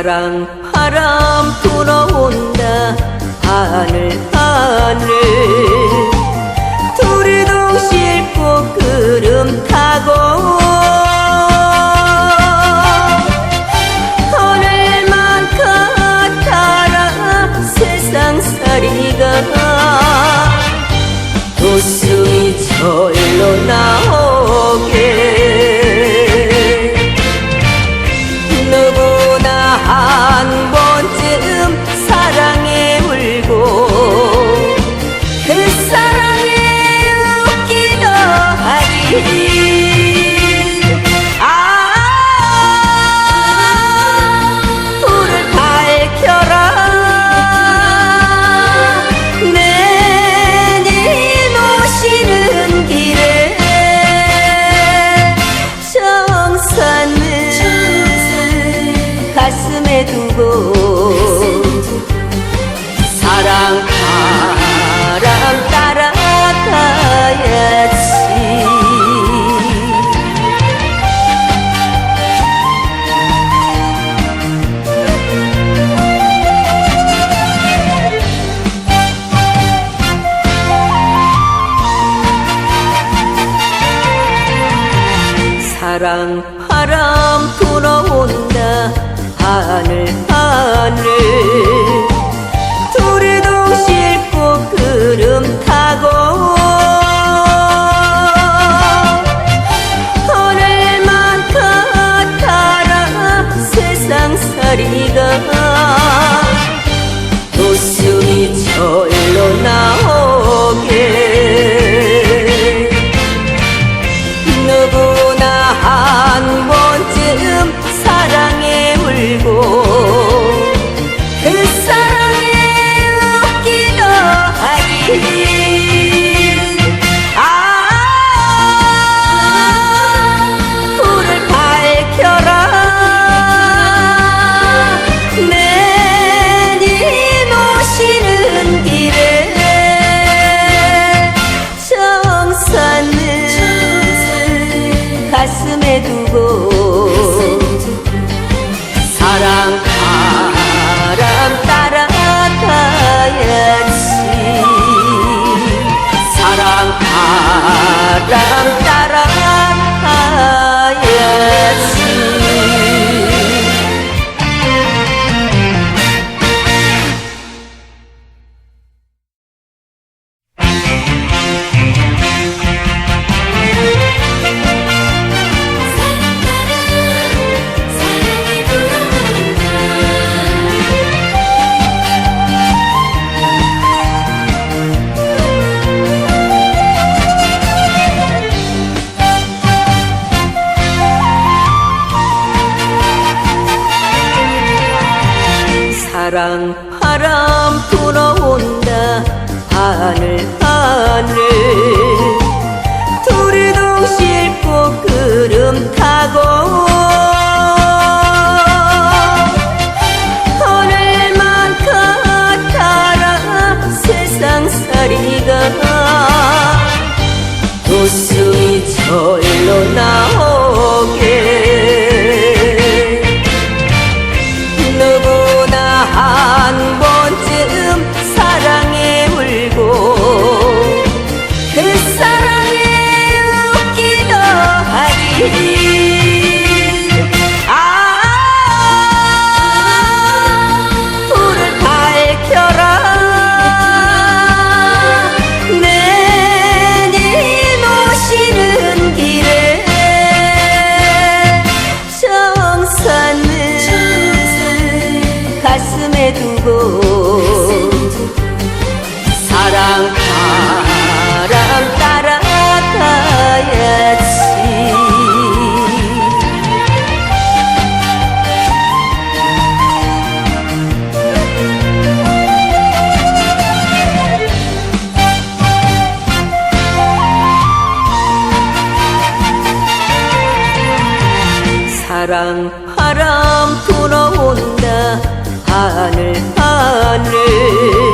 사랑 바람 불어온다. 하늘 하늘. 고 사랑 바람 따라가야지. 사랑 바람 불어온다. 하늘 하늘. 두리둥실 꽃 그름 타 อาจางใจ 바람 불어온다. 하늘 하늘. 두리둥실 꽃 구름 타고 사랑 바람 불어온다. 하늘 하늘.